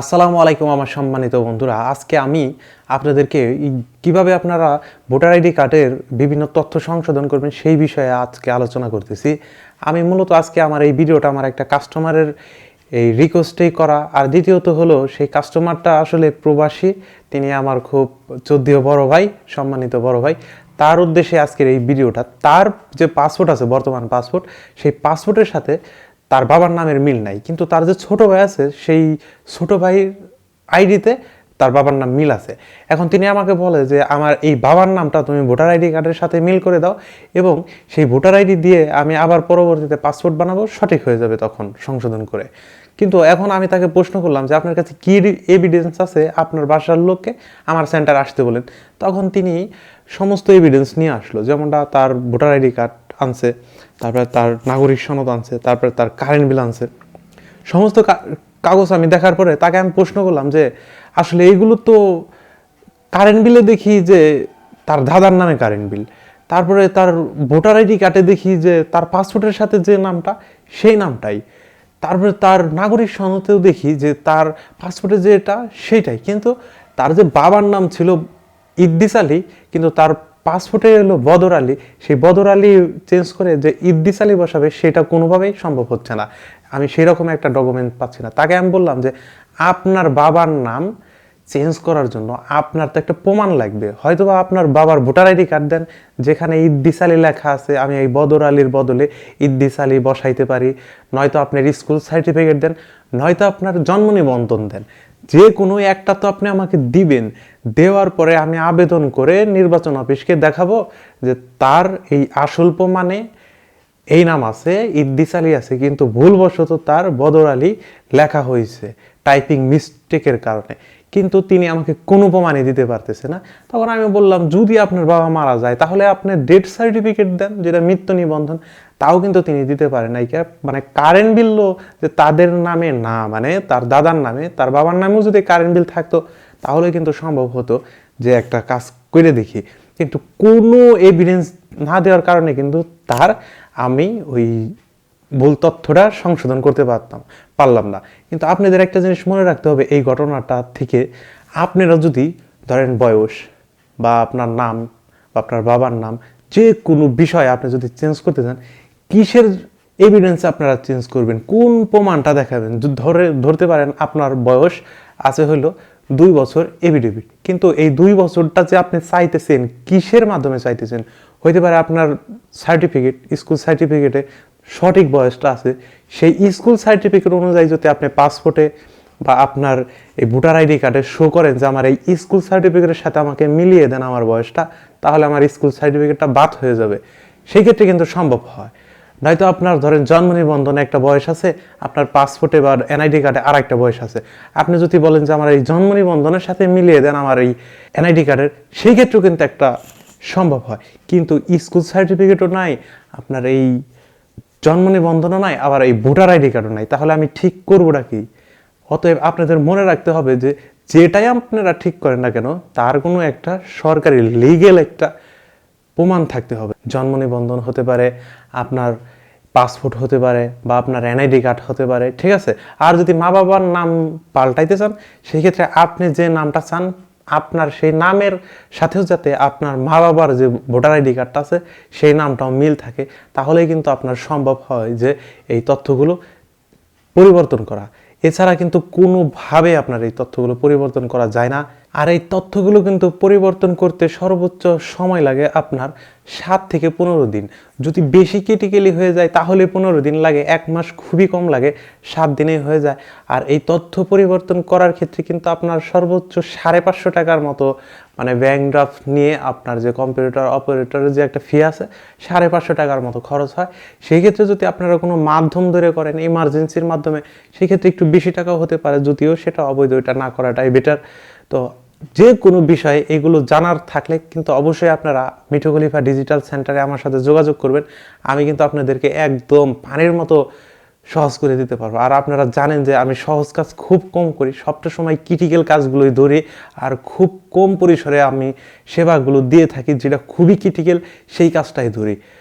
আসসালামু আলাইকুম আমার সম্মানিত বন্ধুরা। আজকে আমি আপনাদেরকে কীভাবে আপনারা ভোটার আইডি কার্ডের বিভিন্ন তথ্য সংশোধন করবেন সেই বিষয়ে আজকে আলোচনা করতেছি। আমি মূলত আজকে আমার এই ভিডিওটা আমার একটা কাস্টমারের এই রিকোয়েস্টেই করা। আর দ্বিতীয়ত হলো, সেই কাস্টমারটা আসলে প্রবাসী, তিনি আমার খুব চোদ্দীয় বড় ভাই, সম্মানিত বড় ভাই। তার উদ্দেশ্যে আজকের এই ভিডিওটা, তার যে পাসপোর্ট আছে, বর্তমান পাসপোর্ট, সেই পাসপোর্টের সাথে তার বাবার নামের মিল নাই। কিন্তু তার যে ছোট ভাই আছে, সেই ছোট ভাইয়ের আইডিতে তার বাবার নাম মিল আছে। এখন তিনি আমাকে বলে যে, আমার এই বাবার নামটা তুমি ভোটার আইডি কার্ডের সাথে মিল করে দাও এবং সেই ভোটার আইডি দিয়ে আমি আবার পরবর্তীতে পাসপোর্ট বানাবো, সঠিক হয়ে যাবে তখন সংশোধন করে। কিন্তু এখন আমি তাকে প্রশ্ন করলাম যে, আপনার কাছে কী এভিডেন্স আছে? আপনার বাসার লোককে আমার সেন্টার আসতে বলেন। তখন তিনি সমস্ত এভিডেন্স নিয়ে আসলো। যেমনটা তার ভোটার আইডি কার্ড আনছে তারপরে তার নাগরিক সনদ আনছে, তারপরে তার কারেন্ট বিল আনছে। সমস্ত কাগজ আমি দেখার পরে তাকে আমি প্রশ্ন করলাম যে, আসলে এইগুলো তো কারেন্ট বিলে দেখি যে তার দাদার নামে কারেন্ট বিল তারপরে তার ভোটার আইডি কার্ডে দেখি যে তার পাসপোর্টের সাথে যে নামটা, সেই নামটাই। তারপরে তার নাগরিক সনদেও দেখি যে তার পাসপোর্টে যেটা, সেইটাই। কিন্তু তার যে বাবার নাম ছিল ইদ্দিস আলী, কিন্তু তার পাসপোর্টে এলো বদর আলী, সেই বদর আলী চেঞ্জ করে যে ইদ্দিস আলী বসাবে, সেটা কোনোভাবেই সম্ভব হচ্ছে না। আমি সেই রকম একটা ডকুমেন্ট পাচ্ছি না। তাকে আমি বললাম যে, আপনার বাবার নাম চেঞ্জ করার জন্য আপনার তো একটা প্রমাণ লাগবে। হয়তোবা আপনার বাবার ভোটার আইডি কার্ড দেন, যেখানে ইদ্দিস আলী লেখা আছে, আমি এই বদর আলীর বদলে ইদ্দিস আলী বসাইতে পারি। নয়তো আপনার স্কুল সার্টিফিকেট দেন, নয়তো আপনার জন্ম নিবন্ধন দেন। যে কোনো একটা তো আপনি আমাকে দিবেন। দেওয়ার পরে আমি আবেদন করে নির্বাচন অফিসকে দেখাবো যে তার এই আসল্প প্রমাণে এই নাম আছে ইদ্দিস আলী আছে, কিন্তু ভুলবশত তার বদর আলী লেখা হয়েছে টাইপিং মিস্টেকের কারণে। কিন্তু তিনি আমাকে কোনো প্রমাণই দিতে পারতেছে না। তখন আমি বললাম, যদি আপনার বাবা মারা যায়, তাহলে আপনি ডেথ সার্টিফিকেট দেন, যেটা মৃত্যু নিবন্ধন। তাও কিন্তু তিনি দিতে পারেন নাই। মানে কারেন্ট বিলও যে তাদের নামে না মানে তার দাদার নামে, তার বাবার নামেও যদি কারেন্ট বিল থাকতো, তাহলে কিন্তু সম্ভব হতো যে একটা কাজ করে দেখি। কিন্তু কোনো এভিডেন্স না দেওয়ার কারণে কিন্তু তার আমি ওই ভুল তথ্যটা সংশোধন করতে পারতাম, পারলাম না। কিন্তু আপনাদের একটা জিনিস মনে রাখতে হবে, এই ঘটনাটা থেকে আপনারা যদি ধরেন বয়স বা আপনার নাম বা আপনার বাবার নাম, যে কোনো বিষয় আপনি যদি চেঞ্জ করতে চান, কিসের এভিডেন্স আপনারা চেঞ্জ করবেন? কোন প্রমাণটা দেখাবেন? ধরে, ধরতে পারেন আপনার বয়স আছে হলো দুই বছর এভিডেভিট কিন্তু এই দুই বছরটা যে আপনি চাইতেছেন, কিসের মাধ্যমে চাইতেছেন? হইতে পারে আপনার সার্টিফিকেট স্কুল সার্টিফিকেটে সঠিক বয়সটা আছে। সেই স্কুল সার্টিফিকেট অনুযায়ী যদি আপনি পাসপোর্টে বা আপনার এই ভোটার আইডি কার্ডে শো করেন যে আমার এই স্কুল সার্টিফিকেটের সাথে আমাকে মিলিয়ে দেন আমার বয়সটা, তাহলে আমার স্কুল সার্টিফিকেটটা বাদ হয়ে যাবে। সেই ক্ষেত্রে কিন্তু সম্ভব হয়। নয়তো আপনার ধরেন জন্ম নিবন্ধনে একটা বয়স আছে, আপনার পাসপোর্টে বা এনআইডি কার্ডে আর একটা বয়স আছে। আপনি যদি বলেন যে আমার এই জন্ম নিবন্ধনের সাথে মিলিয়ে দেন আমার এই এনআইডি কার্ডের সেই ক্ষেত্রেও কিন্তু একটা সম্ভব হয়। কিন্তু স্কুল সার্টিফিকেটও নাই, আপনার এই জন্ম নিবন্ধনও নাই, আবার এই ভোটার আইডি কার্ডও নাই। তাহলে আমি ঠিক করবোটা কি? অতএব আপনাদের মনে রাখতে হবে যে, যেটাই আপনারা ঠিক করেন না কেন, তার কোনো একটা সরকারি লিগেল একটা প্রমাণ থাকতে হবে। জন্ম নিবন্ধন হতে পারে, আপনার পাসপোর্ট হতে পারে, বা আপনার এনআইডি কার্ড হতে পারে, ঠিক আছে? আর যদি মা বাবার নাম পাল্টাইতে চান সেই ক্ষেত্রে আপনি যে নামটা চান আপনার সেই নামের সাথেও যাতে আপনার মা বাবার যে ভোটার আইডি কার্ডটা আছে, সেই নামটাও মিল থাকে, তাহলেই কিন্তু আপনার সম্ভব হয় যে এই তথ্যগুলো পরিবর্তন করা। এছাড়া কিন্তু কোনোভাবে আপনার এই তথ্যগুলো পরিবর্তন করা যায় না। আর এই তথ্যগুলো কিন্তু পরিবর্তন করতে সর্বোচ্চ সময় লাগে আপনার সাত থেকে পনেরো দিন। যদি বেশি ক্রিটিক্যালি হয়ে যায়, তাহলে পনেরো দিন লাগে, এক মাস খুবই কম লাগে, সাত দিনেই হয়ে যায়। আর এই তথ্য পরিবর্তন করার ক্ষেত্রে কিন্তু আপনার সর্বোচ্চ সাড়ে পাঁচশো টাকার মতো মানে ব্যাংক ড্রাফট নিয়ে আপনার যে কম্পিউটার অপারেটরের যে একটা ফি আছে, সাড়ে পাঁচশো টাকার মতো খরচ হয়। সেই ক্ষেত্রে যদি আপনারা কোনো মাধ্যম ধরে করেন ইমার্জেন্সির মাধ্যমে সেক্ষেত্রে একটু বেশি টাকাও হতে পারে, যদিও সেটা অবৈধ, এটা না করাটাই বেটার তো যে কোনো বিষয়ে এগুলো জানার থাকলে কিন্তু অবশ্যই আপনারা মিঠু খলিফা ডিজিটাল সেন্টারে আমার সাথে যোগাযোগ করবেন। আমি কিন্তু আপনাদেরকে একদম পানির মতো সহজ করে দিতে পারব। আর আপনারা জানেন যে আমি সহজ কাজ খুব কম করি, সবটা সময় ক্রিটিক্যাল কাজগুলোই ধরি আর খুব কম পরিসরে আমি সেবাগুলো দিয়ে থাকি যেটা খুবই ক্রিটিক্যাল, সেই কাজটাই ধরি।